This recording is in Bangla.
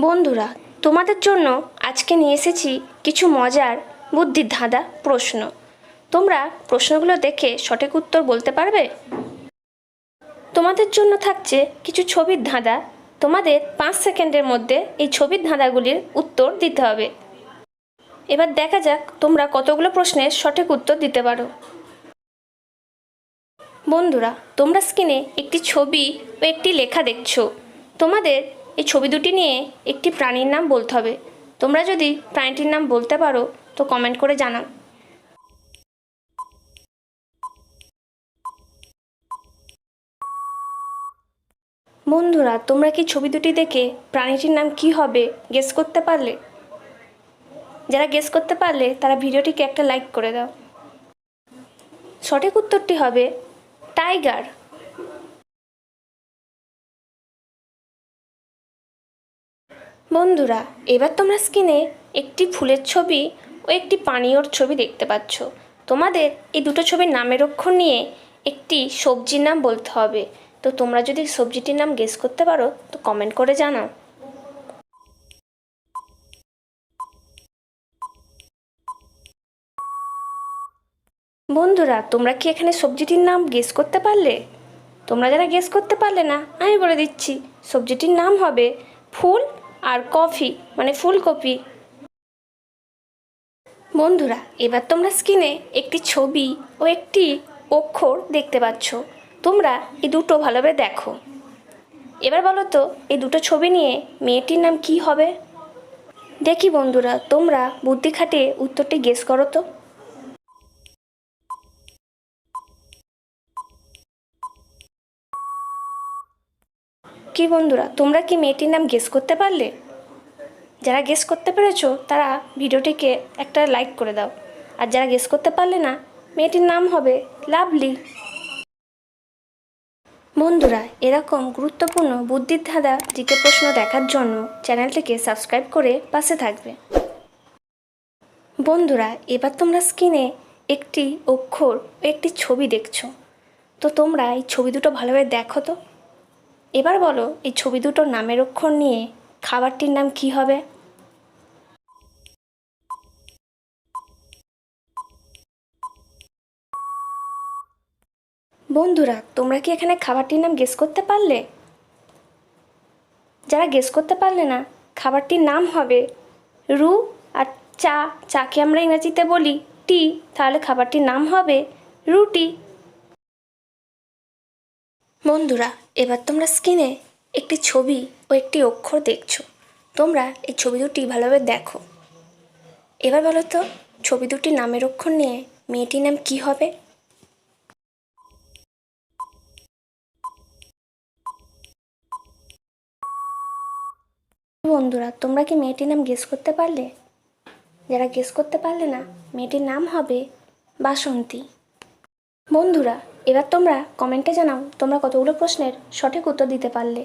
বন্ধুরা, তোমাদের জন্য আজকে নিয়ে এসেছি কিছু মজার বুদ্ধির ধাঁধা প্রশ্ন। তোমরা প্রশ্নগুলো দেখে সঠিক উত্তর বলতে পারবে? তোমাদের জন্য থাকছে কিছু ছবির ধাঁধা। তোমাদের পাঁচ সেকেন্ডের মধ্যে এই ছবির ধাঁধাগুলির উত্তর দিতে হবে। এবার দেখা যাক তোমরা কতগুলো প্রশ্নের সঠিক উত্তর দিতে পারো। বন্ধুরা, তোমরা স্ক্রিনে একটি ছবি ও একটি লেখা দেখছ। তোমাদের এই ছবি দুটি নিয়ে একটি প্রাণীর নাম বলতে হবে। তোমরা যদি প্রাণীটির নাম বলতে পারো, তো কমেন্ট করে জানাও। বন্ধুরা, তোমরা কি ছবি দুটি দেখে প্রাণীটির নাম কি হবে গেস করতে পারলে? যারা গেস করতে পারলে, তারা ভিডিওটিকে একটা লাইক করে দাও। সঠিক উত্তরটি হবে টাইগার বন্ধুরা, এবার তোমরা স্ক্রিনে একটি ফুলের ছবি ও একটি পানীয়র ছবি দেখতে পাচ্ছ। তোমাদের এই দুটো ছবির নামের অক্ষর নিয়ে একটি সবজির নাম বলতে হবে। তো তোমরা যদি সবজিটির নাম গেস করতে পারো, তো কমেন্ট করে জানাও। বন্ধুরা, তোমরা কি এখানে সবজিটির নাম গেস করতে পারলে? তোমরা যারা গেস করতে পারলে না, আমি বলে দিচ্ছি, সবজিটির নাম হবে ফুল আর কফি মানে ফুলকপি। বন্ধুরা, এবার তোমরা স্ক্রিনে একটি ছবি ও একটি অক্ষর দেখতে পাচ্ছ। তোমরা এই দুটো ভালোভাবে দেখো। এবার বলো তো এই দুটো ছবি নিয়ে মেয়েটির নাম কি হবে? দেখি বন্ধুরা, তোমরা বুদ্ধি খাটিয়ে উত্তরটি গেস করো তো। কি বন্ধুরা, তোমরা কি মেয়েটির নাম গেস করতে পারলে? যারা গেস করতে পেরেছ, তারা ভিডিওটিকে একটা লাইক করে দাও। আর যারা গেস করতে পারলে না, মেয়েটির নাম হবে লাভলি। বন্ধুরা, এরকম গুরুত্বপূর্ণ বুদ্ধির ধাঁধা জিকে প্রশ্ন দেখার জন্য চ্যানেলটিকে সাবস্ক্রাইব করে পাশে থাকবে। বন্ধুরা, এবার তোমরা স্ক্রিনে একটি অক্ষর ও একটি ছবি দেখছ। তো তোমরা এই ছবি দুটো ভালোভাবে দেখো তো? এবার বলো, এই ছবি দুটোর নামের অক্ষর নিয়ে খাবারটির নাম কি হবে? বন্ধুরা, তোমরা কি এখানে খাবারটির নাম গেস করতে পারলে? যারা গেস করতে পারলে না, খাবারটির নাম হবে রু আর চা। চাকে আমরা ইংরেজিতে বলি টি, তাহলে খাবারটির নাম হবে রুটি। বন্ধুরা এবার তোমরা স্ক্রিনে একটি ছবি ও একটি অক্ষর দেখছ। তোমরা এই ছবি দুটি ভালোভাবে দেখো। এবার বলো তো, ছবি দুটির নামের অক্ষর নিয়ে মেয়েটির নাম কি হবে? বন্ধুরা, তোমরা কি মেয়েটির নাম গেস করতে পারলে? যারা গেস করতে পারলে না, মেয়েটির নাম হবে বাসন্তী। বন্ধুরা এবার তোমরা কমেন্টে জানাও তোমরা কতগুলো প্রশ্নের সঠিক উত্তর দিতে পারলে।